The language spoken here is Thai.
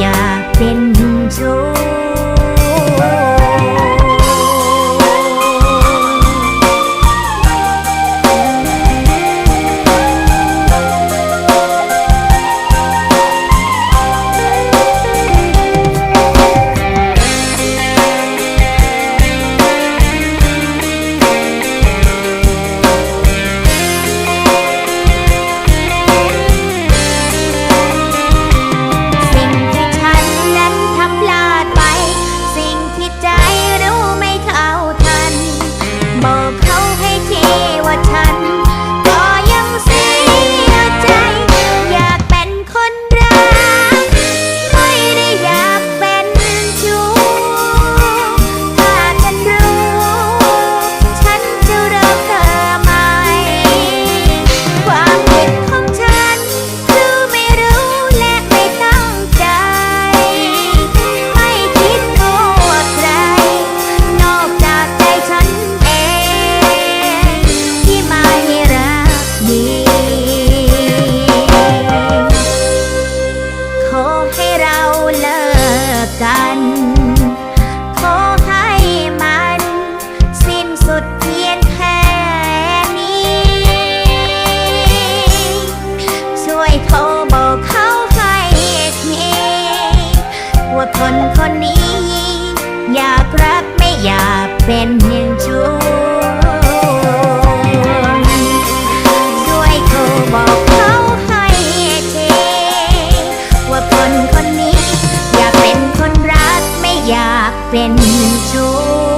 ella. กัน ขอให้มันสิ้นสุดเพียงแค่นี้ ช่วยโทรบอกเขาให้ทีว่าคนคนนี้ อยากรักไม่อยากเป็นเพียงชู้ 你就